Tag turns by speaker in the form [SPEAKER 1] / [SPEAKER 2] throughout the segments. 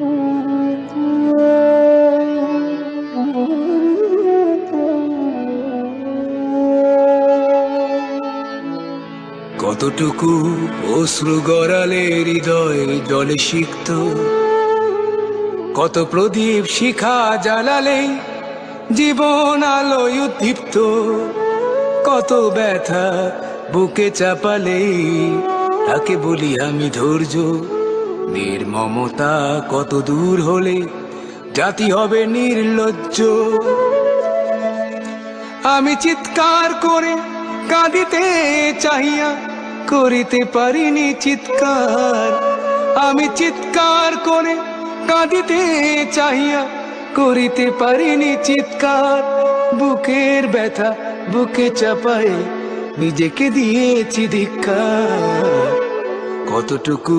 [SPEAKER 1] কতটুকু অশ্রু গড়ালে হৃদয় জলে সিক্ত? কত প্রদীপ শিখা জ্বালালে জীবন আলোয় উদ্দীপ্ত? কত ব্যথা বুকে চাপালে তাকে বলি আমি ধৈর্য। নির্মমতা কত দূর হলে জাতি হবে নির্লজ্জ। আমি চিৎকার করে কাঁদিতে চাহিয়া করিতে পারিনি চিৎকার। আমি চিৎকার করে কাঁদিতে চাহিয়া করিতে পারিনি চিৎকার। বুকের ব্যথা বুকে চাপায় নিজেকে দিয়েছি ধিক্কার। কতটুকু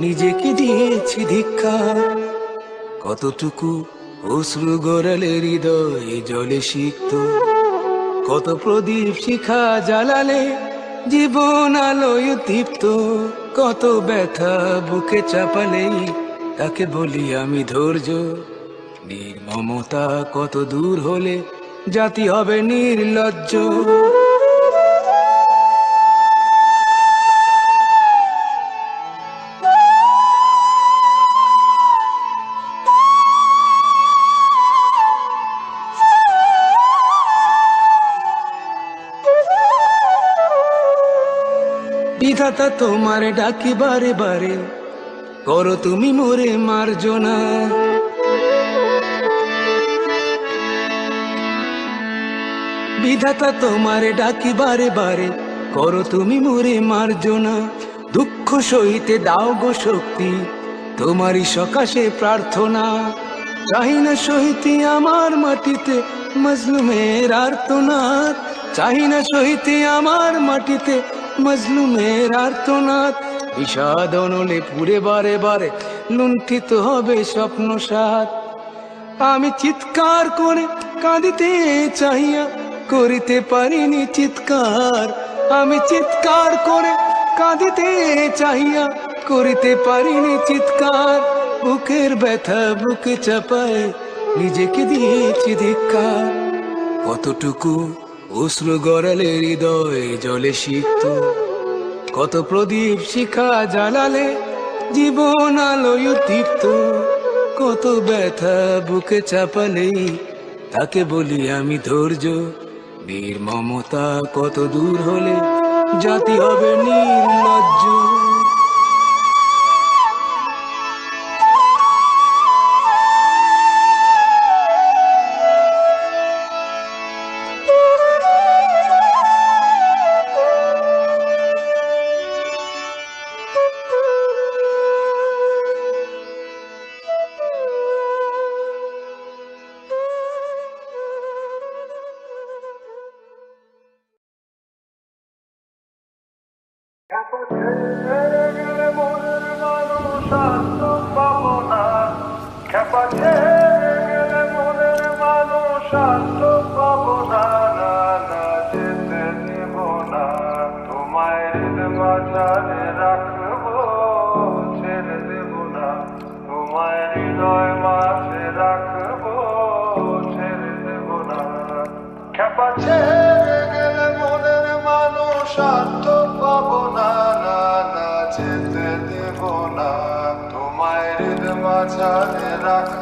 [SPEAKER 1] নিজেকে দিয়েছি ধিক্কার কতটুকু অশ্রু গড়ালে হৃদয় জলে শিখত কত প্রদীপ শিখা জ্বালালে জীবন আলোয় দীপ্ত। কত ব্যথা বুকে চাপালেই তাকে বলি আমি ধৈর্য। নির্মমতা কত দূর হলে জাতি হবে নির্লজ্জ। বিধাতা তোমার ডাকি বারে বারে। করো তুমি মোরে মার্জনা। বিধাতা তোমার ডাকি বারে বারে। করো তুমি মোরে মার্জনা। দুঃখ সহিতে দাও গো শক্তি। তোমারই সকাশে প্রার্থনা। চাহি না সহিতে আমার মাটিতে মজলুমের আর্তনাদ চাহি না সহিতে আমার মাটিতে মজলুমের আর্তনাদ। বিষাদ অনলে পুরে বারে বারে লুণ্ঠিত হবে স্বপ্ন সাত আমি চিৎকার করে কাঁদিতে চাহিয়া করিতে পারিনি চিৎকার। আমি চিৎকার করে কাঁদিতে চাহিয়া করিতে পারিনি চিৎকার। বুকের ব্যথা বুকে চাপায় নিজেকে দিয়েছি ধিক্কার। কতটুকু অশ্রু গড়ালে হৃদয় জলে শিখত কত প্রদীপ শিখা জ্বালালে জীবন আলোয় তীর্থ কত ব্যথা বুকে চাপালে তাকে বলি আমি ধৈর্য। বীর মমতা কত দূর হলে জাতি হবে নির্লজ্জ।
[SPEAKER 2] মাঝারে রাখব, ছেড়ে দেব না। তোমায় হৃদয় মাঝে রাখব, ছেড়ে দেব না। খেপা ছেড়ে গেলে মনের মানুষ শান্ত পাবো না না না, যেতে দেব না। তোমায় হৃদ মাঝারে так.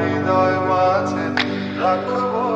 [SPEAKER 2] হৃদয় মাঝে রাখব।